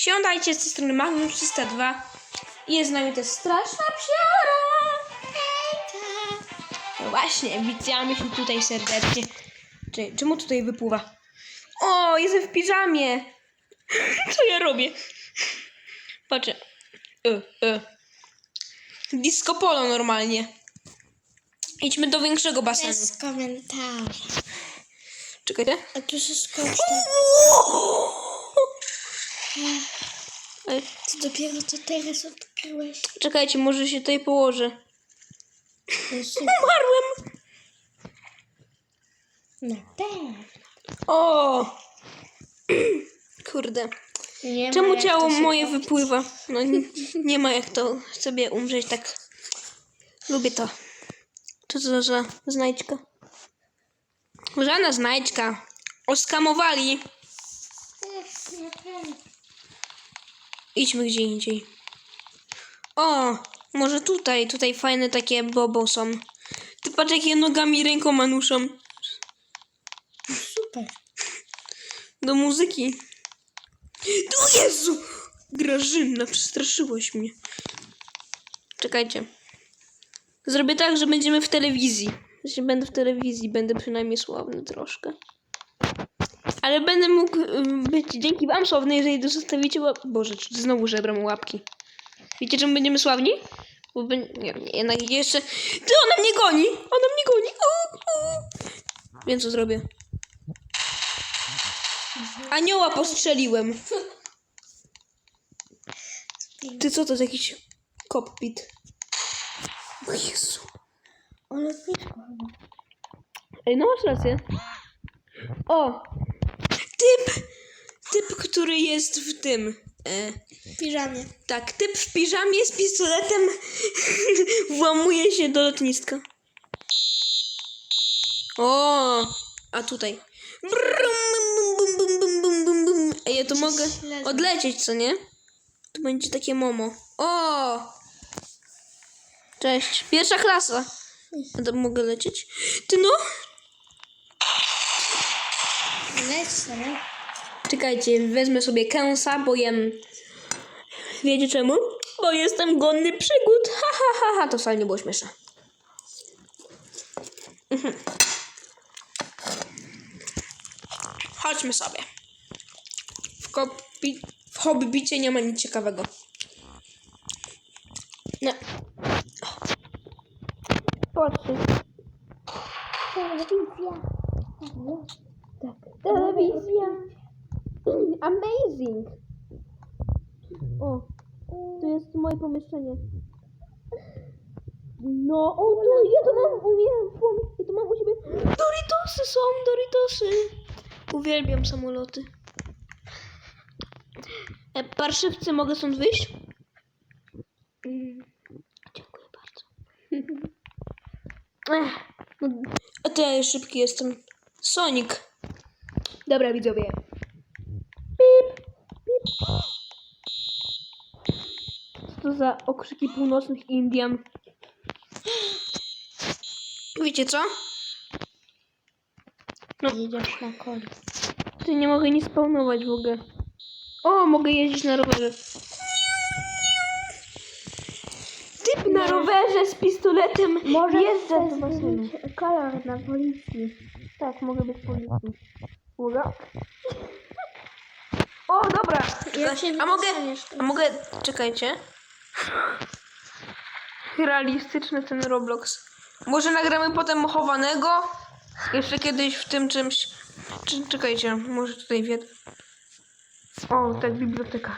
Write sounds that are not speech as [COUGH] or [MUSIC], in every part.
Siądajcie z tej strony Magnum 302. Jest z nami też straszna psiara. No właśnie, witamy się tutaj serdecznie. Czy, czemu tutaj wypływa? O, jestem w piżamie. [LAUGHS] Co ja robię? Patrzę. E, e. Disco polo normalnie. Idźmy do większego basenu. Bez komentarza. Czekajcie. A tu się skoczta. Ty dopiero to teraz odkryłeś. Czekajcie, może się tutaj położę. Umarłem! No tak. O! [CLEARS THROAT] Kurde. Nie Czemu jak ciało to się moje robi. wypływa? No nie, nie ma jak to sobie umrzeć tak. Lubię to. Co to za znajdźka? Żadna znajdźka. Oskamowali. Ech, nie tak. Idźmy gdzie indziej. O! Może tutaj, tutaj fajne takie bobo są. Ty patrz jakie nogami i rękoma nuszą. Super. Do muzyki. O Jezu! Grażyna, przestraszyłaś mnie. Czekajcie. Zrobię tak, że będziemy w telewizji. Będę w telewizji, będę przynajmniej sławny troszkę. Ale będę mógł być dzięki wam sławny, jeżeli zostawicie łap... Boże, znowu żebram łapki. Wiecie, czemu będziemy sławni? Bo bę... nie, nie, jednak jeszcze... Ty, ona mnie goni! Ona mnie goni! O. Wiem, co zrobię. Anioła postrzeliłem. Ty co to jest jakiś kokpit? O Jezu. Ej, no masz rację. O! Typ! Typ, który jest w tym. E, W piżamie. tak, typ w piżamie z pistoletem [LAUGHS] włamuje się do lotniska. O! A tutaj. Brum, bum, bum, bum, bum, bum, bum. Ej, ja to mogę śledzę. odlecieć, co nie? Tu będzie takie momo. O! Cześć. Pierwsza klasa. A to mogę lecieć? Ty no? Czekajcie, wezmę sobie kęsa, bo jem. Wiecie czemu? Bo jestem godny przygód. Ha, ha, ha, ha. To wcale nie było śmieszne. Mhm. Chodźmy sobie. W, kopi... w hobbicie nie ma nic ciekawego. No. Patrzcie. Telewizja. Tak. Telewizja. Amazing. O, to jest moje pomieszczenie. No, o tu, ja to mam, umiem, ja to mam u siebie. Doritosy są, Doritosy. Uwielbiam samoloty. E, parszywcy, mogę stąd wyjść? Mm, Dziękuję bardzo. [LAUGHS] Ech, no, a to ja szybki jestem. Sonic. Dobra, widzowie. Pip, pip. Co to za okrzyki północnych Indian? Wiecie co? No. Jedziesz na koniu. Tu nie mogę nic spawnować w ogóle. O, mogę jeździć na rowerze. Typ na rowerze z pistoletem jeżdża do basenu. kolor na policji. Tak, mogę być policji. Uwaga. O, dobra. A mogę, a mogę, czekajcie. Realistyczny ten Roblox. Może nagramy potem chowanego? Jeszcze kiedyś w tym czymś. Czy, czekajcie, może tutaj wiedzę. O, tak, biblioteka.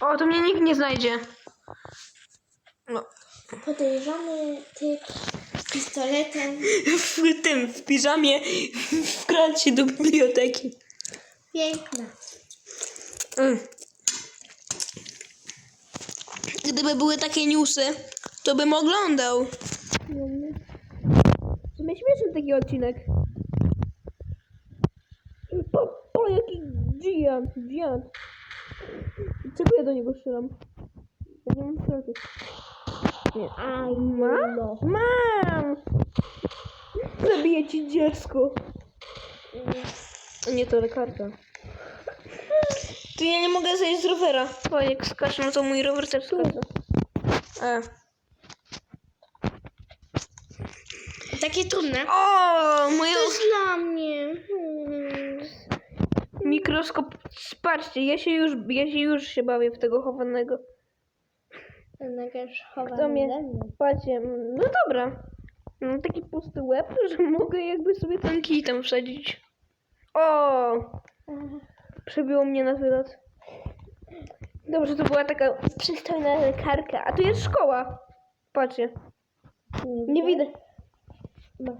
O, to mnie nikt nie znajdzie. No, Podejrzany typ pistoletem. w tym, w piżamie wkradł się do biblioteki. Piękna. Mm. Gdyby były takie newsy, to bym oglądał. W sumie śmieszny taki odcinek. O, o jaki giant, giant. Czego ja do niego strzelam? Ja nie mam strzelby. Nie. Aj, mam? Mam! Zabiję ci dziecko. Nie, to lekarka. Ty ja nie mogę zejść z rowera. Bo jak skaczę, no to mój rower też skacze. E. Takie trudne. O, mój To jest dla mnie. Hmm. mikroskop. Patrzcie, ja się już, ja się już się bawię w tego chowanego. Chowam Kto mnie-. Patrzcie, no dobra. Mam taki pusty łeb, [LAUGHS] że mogę jakby sobie ten kij tam wsadzić. O, przebiło mnie na wylot. Dobrze, to była taka przystojna lekarka. A tu jest szkoła. Patrzcie, nie widać. No.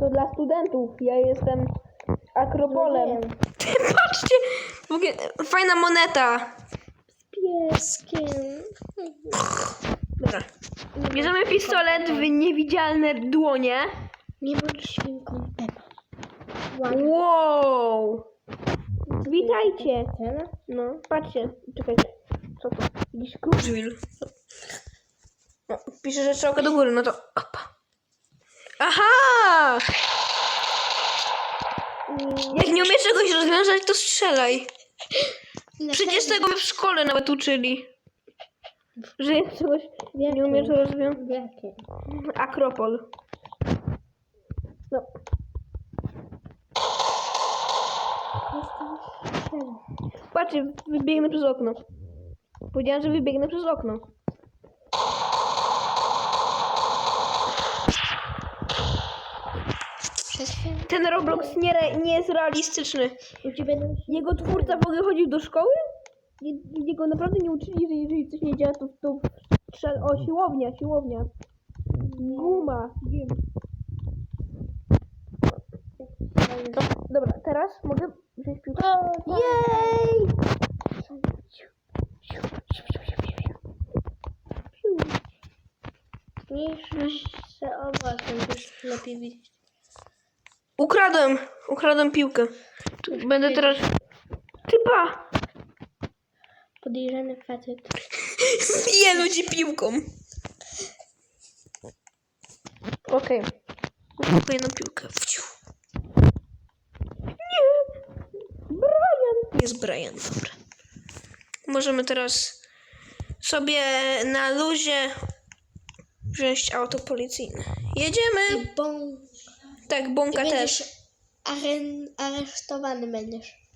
To dla studentów. Ja jestem akropolem. [LAUGHS] Patrzcie, w ogóle fajna moneta. Pieskiem. Dobra. Bierzemy pistolet w niewidzialne dłonie. Nie bądź świnką Pepa. Ładnie. Wow! Witajcie! No, patrzcie, czekajcie. Co to? Jakiś Cruiseville. No, pisze, że strzałka do góry, no to opa. Aha! Jak nie umiesz czegoś rozwiązać, to strzelaj. Przecież tego w szkole nawet uczyli. Że jak czegoś nie umiesz rozwiązać. Jakie? Akropol. No, patrzcie, wybiegnę przez okno. Powiedziałem, że wybiegnę przez okno. Ten Roblox nie, re, nie jest realistyczny. Jego twórca w ogóle chodził do szkoły? Je- Jego naprawdę nie uczyli, że jeżeli coś nie działa, to, to. O, siłownia, siłownia. Guma. No, dobra, teraz mogę wziąć piłkę. Tak. Jej! Mniejsze owoce, będziesz lepiej widzieć. Ukradłem, ukradłem piłkę. Będę teraz... Typa! Podejrzany facet. [LAUGHS] Bije ludzi piłką. Okej. Okay. jedną piłkę. Wciu. Nie! Brian! Jest Brian, dobra. Możemy teraz sobie na luzie wziąć auto policyjne. Jedziemy! Tak, Bąka też. Aren, aresztowany będziesz.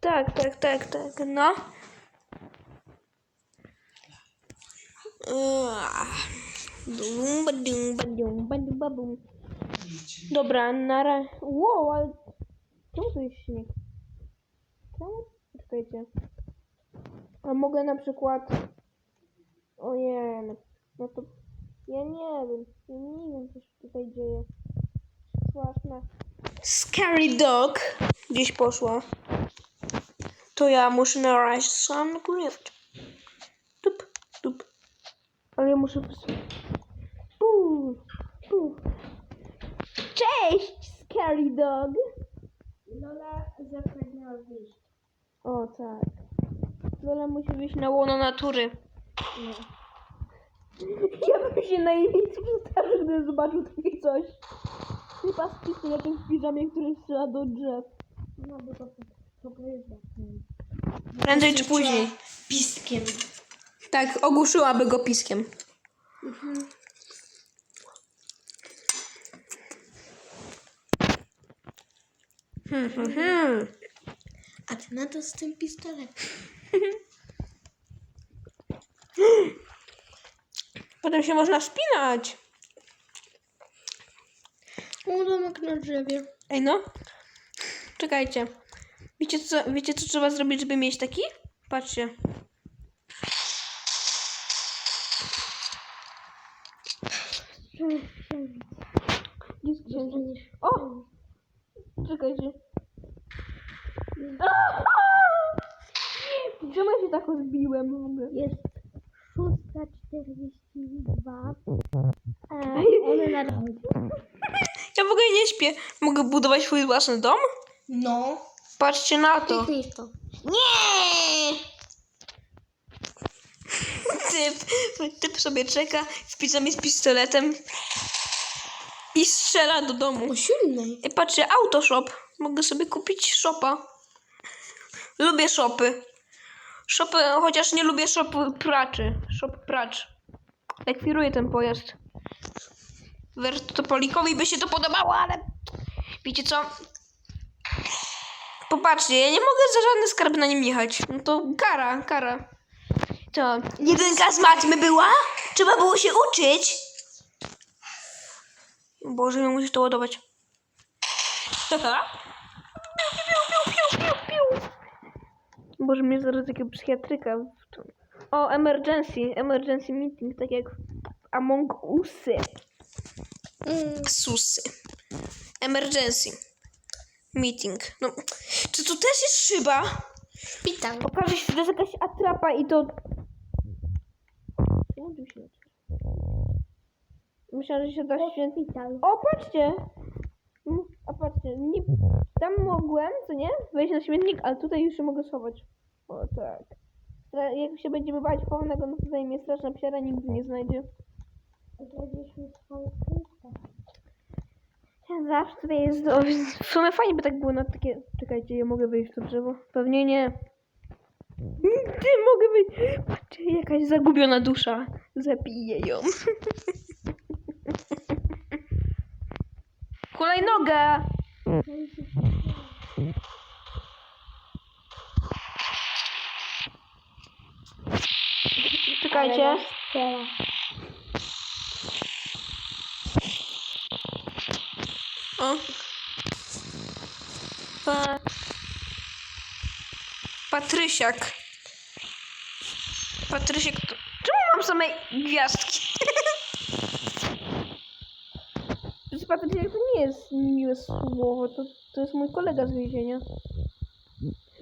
Tak, tak, tak, tak, no. Dobra, na razie. Wow, ale czemu tu jest śnieg? Czemu? Czekajcie. A mogę na przykład... Ojej, no to... Ja nie wiem, ja nie wiem, co się tutaj dzieje. Straszne. Scary Dog gdzieś poszła. To ja muszę na razie sam nagrywać. Tup, tup. Ale ja muszę... Puu, puu. Cześć, Scary Dog! Lola zapragnęła wyjść. O, tak. Lola musi wyjść na łono natury. [LAUGHS] Ja bym się najmniej przestraszył, gdybym zobaczył takie coś. Chyba z pistoletem w piżamie, który strzela do drzew. No bo to to gryza. Prędzej czy później. Piskiem. Tak, ogłuszyłaby go piskiem. Hmm, hmm, hmm. A ty na to z tym pistoletem. [LAUGHS] Potem się można wspinać. O, domek na drzewie. Ej no. Czekajcie. Wiecie co, wiecie co trzeba zrobić, żeby mieć taki? Patrzcie. Jest księżyc. O! Czekajcie. Czemu ja się tak ogóle? Jest 6.42. [LAUGHS] E, one nadchodzi. Ja w ogóle nie śpię. Mogę budować swój własny dom? No. Patrzcie na to. Kliknij w to. Nie! Typ, typ sobie czeka, wpisami z pistoletem i strzela do domu. O siódmej. I patrzcie, autoshop. Mogę sobie kupić szopa. Lubię szopy. Szopy, chociaż nie lubię szopy praczy. Szop pracz. Ekwiruję ten pojazd. Wertopolikowi by się to podobało, ale wiecie co? Popatrzcie, ja nie mogę za żadny skarb na nim jechać. No to kara, kara. To jedynka z matmy była? Trzeba było się uczyć. Boże, ja muszę to ładować. [LAUGHS] Boże, mnie zaraz jakiego psychiatryka. O, emergency, emergency meeting, tak jak Among Usy. Mm. Susy. Emergency meeting. No, czy tu też jest szyba? Szpital. Okaże się, że to jest jakaś atrapa i to... Czemu tu się? Myślałam, że się da święty... Szpital. O, patrzcie! Mm, A patrzcie, nie... tam mogłem, co nie? Wejść na śmietnik, ale tutaj już się mogę schować. O, tak. Jak się będziemy bać chowanego, no tutaj mnie straszna psiara nigdy nie znajdzie. Odwiedziliśmy swoje miejsce. Zawsze tutaj jest... O, w sumie fajnie by tak było na takie... Czekajcie, ja mogę wejść w to drzewo? Pewnie nie. Ty, mogę wyjść. Patrzcie, jakaś zagubiona dusza. Zabiję ją. [LAUGHS] Hulajnoga! Czekajcie. Strzela. O. Pa... Patrysiak. Patrysiak to... Czemu mam same gwiazdki? [LAUGHS] Patrysiak to nie jest miłe słowo, to, to jest mój kolega z więzienia.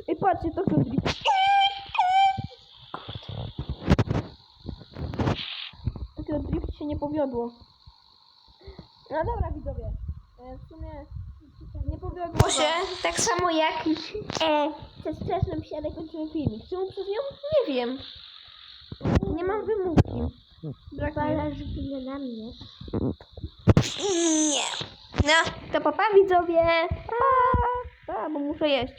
I patrzcie, to Kudri. Takiego drift się nie powiodło. No dobra, widzowie. E, W sumie nie powiodło się, tak samo jak e, ze strasznym psiadek kończymy filmik. Czemu przez nią? Nie wiem. Nie mam wymówki. Zależy ile na mnie. Nie. No, to papa widzowie. Pa, pa, bo muszę jeść.